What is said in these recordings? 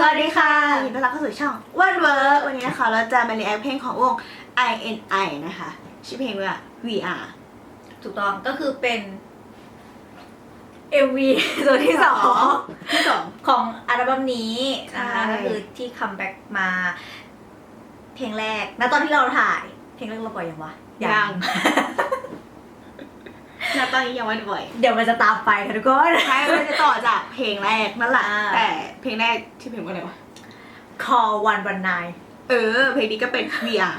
สวัสดีค่ะยินดีต้อนรับเข้าสู่ช่องวันเวิร์วันนี้นะคะเราจะมาเรียนเพลงของวง INI นะคะชื่อเพลงว่า VR ถูกต้องก็คือเป็น MV ตัวที่สองที่สองของอัลบั้มนี้นะคะใช่ก็คือที่คัมแบ็กมา เพลงแรกณตอนที่เราถ่าย เพลงแรกเราปล่อยยังวะ ณตอนนี้ยังไม่ได้ปล่อยเดี๋ยวมันจะตามไปค่ะทุกคนใช่มันจะต่อจากเพลงแรกนั่นแหละอ่าแต่เพลงแรกชื่อเพลงว่าอะไรวะ Call One One Nine เออ เพลงนี้ก็เป็น VR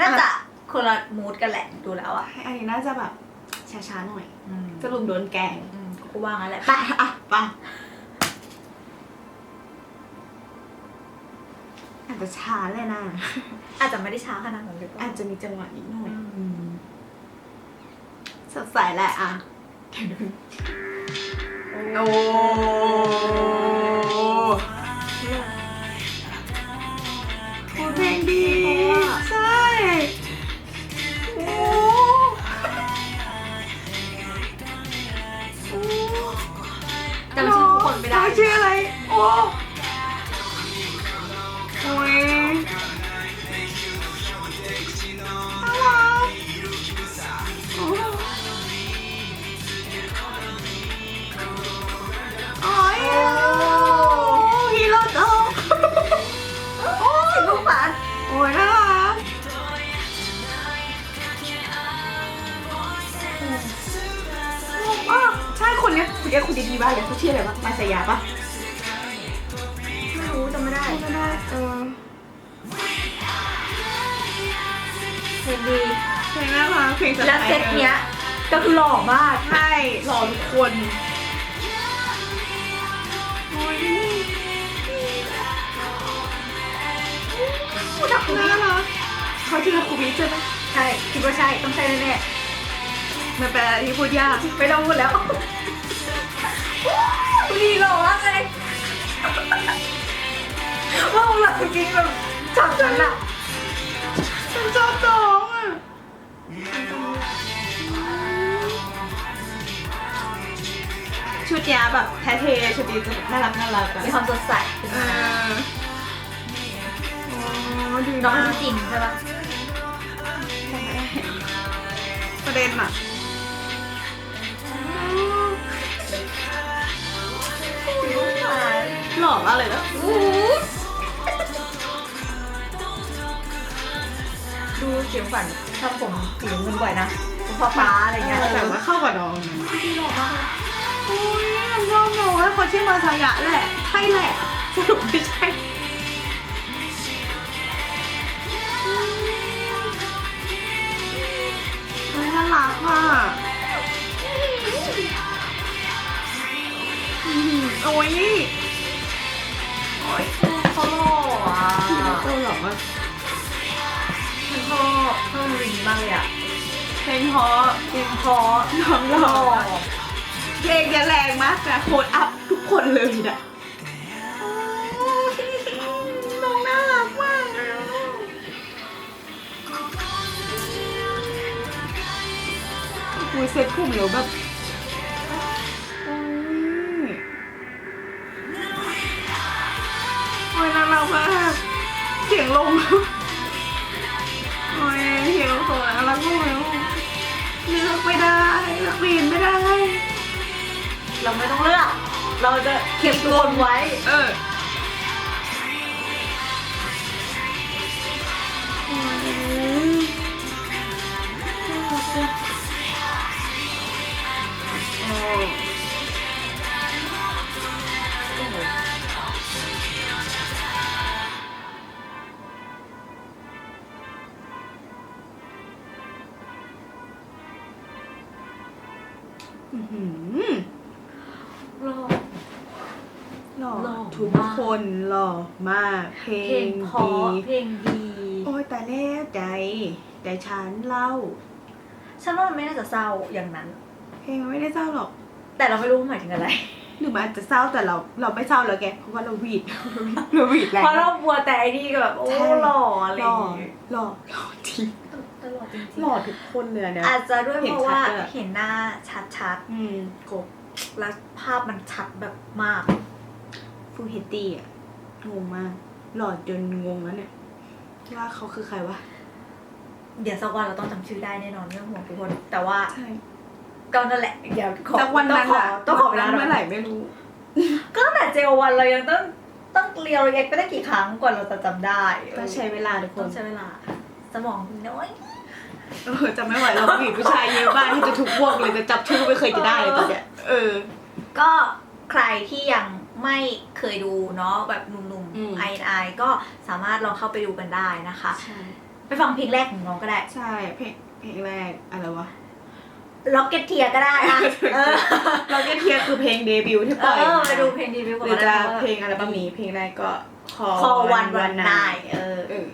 น่าจะคนละมูดกันแหละดูแล้วอะอันนี้น่าจะแบบช้าๆหน่อยอืมจะลุมโดนแกล้งอืมกูว่างั้นแหละไปอะไปอาจจะช้าเลยนะ อาจจะไม่ได้ช้าขนาดนั้นหรือเปล่าอาจจะมีจังหวะนิดหน่อยอืม สดใสแหละอะโอ้โหเพลงดีใช่โอ้โอ้จำชื่อทุกคนไม่ได้จำชื่ออะไร โอ้ คนเนี้ยคนดีๆบ้างเลยเขาชื่ออะไรวะมาสยาปะไม่รู้จำไม่ได้ไม่ได้เออเพลงดีเพลงน่ารักเพลงสไตแล้วเซตเนี้ยก็คือหล่อมากใช่หล่อทุกคนโอ้ยน่ารักเขาชื่อคูบิใช่ไหมใช่ คิดว่าใช่ ต้องใช่แน่มันเป็นอะไรที่พูดยากๆไม่ต้องพูดแล้ว ดีหล่อมากเลยว่าของเราจริงๆแบบจับฉันอะฉันชอบน้องอะชุดยาแบบแท้เทชุดนี้จะน่ารักน่ารักอะมีความสดใสเออโอ้ดีน้องมากชื่อจินใช่ปะประเด็นอะ อมากเลยนะดูเสียงฝันทำผมสีน้ำเงินบ่อยนะผมฟ้าฟ้าๆอะไรเงี้ยแต่ว่าเข้ากับน้องดีหล่อมากเลยโอ้ยชอบหนูว่าเขาชื่อมาซายะแหละใช่แหละสรุปไม่ใช่เฮ้ยน่ารักอะอืมโอ้ย อบชอบริงมากเลยอะเพลงเพราะเพลงเพราะน้องหล่อเพลงจะแรงมากนะโคตรอัพทุกคนเลยนะน้องน่ารักมากเลยอะคุยเซ็ตผมแล้วแบบโอ้ยโอ้ยน่ารักมากเสียงลง โซน่ารักมาเลือกไม่ได้เลือกปีนไม่ได้ เราไม่ต้องเลือก เราจะเก็บตัวไว้ เออ หือหล่อ หล่อหล่อทุกมาก คนหล่อมาก เพลเพลงงเพราะดีเพลงดี โอ้ยแต่แน่ใจ แต่ฉันเล่า ฉันว่ามันไม่น่าจะเศร้าอย่างนั้น เพลงมันไม่ได้เศร้าหรอก แต่เราไม่รู้ว่าหมายถึงอะไร หรือมันอาจจะเศร้าแต่เราเราไม่เศร้าแล้วแกเพราะว่าเราหวีดเราหวีดแรงเพราะเราบัวแต่ไอ้นี่ก็แบบโอ้ใช่หล่ออะไรหอล่อย่างเงี้ยหล่อหล่อจริงต ลอดจริงหล่อทุกคนเลยอะเนี่ยๆอาจจะด้วยเห็นเพราะว่าชัดด้วย เห็นหน้าชัดอืม ๆกบแล้วภาพมันชัดแบบมาก ฟูเฮตตี้อะงงมาก หลอดจนงงแล้วเนี่ย ว่าเขาคือใครวะ เดี๋ยวสักวันเราต้องจำชื่อได้แน่นอนไม่ต้องห่วงทุกคน แต่ว่าใช่ก็นั่นแหละเดี๋ยวขอสักวันนั้นต้องขออะต้องขอเวลาวันนั้นหน่เมื่ออยไหร่ไม่รู้ ก็ตั้งแต่เจลวันเรายังต้องต้องเรียวเอ็กไปได้กี่ครั้งกว่าเราจะจำได้ต้องใช้เวลาทุกคต้อน งใช้เวลา สมองน้อย เออจำไม่ไหวเราผู้หญิงผู้ชายเยอะมากที่จะถูกพวกเลยจะจับชื่อไม่เคยจะได้เลยตอนเนี้ยเออ ก็ใครที่ยังไม่เคยดูเนาะแบบหนุ่มอืม ๆไอไอก็สามารถลองเข้าไปดูกันได้นะคะใช่ไปฟังเพลงแรกของน้องก็ได้ ใช่เพลงเพลงแรกอะไรวะ ล็อกเก็ตเทียก็ได้อะเออเราเก็ตเทียคือเพลงเดบิวต์ที่เอปล่อยอมาไปดูเพลงดีวิวหก่อนรือก็จะได้พราะว่าเพลงอัลบั้มนี้เพลงแรกก็คอคอวันวันนายเออ เออ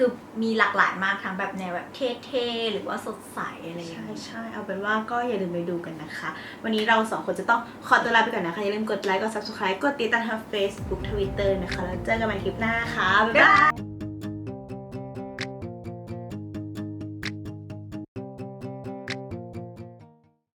คือมีหลากหลายมากทั้งแบบแนวแบบเท่ๆหรือว่าสดใสอะไรอย่างใช่เงี้ยใช่เอาเป็นว่าก็อย่าลืมไปดูกันนะคะ วันนี้เราสองคนจะต้องขอตัวลาไปก่อนนะคะอย่าลืมกดไลค์กด subscribe กดติดตามทาง Facebook Twitter นะคะแล้วเจอกันใหม่คลิปหน้าค่ะบ๊ายบาย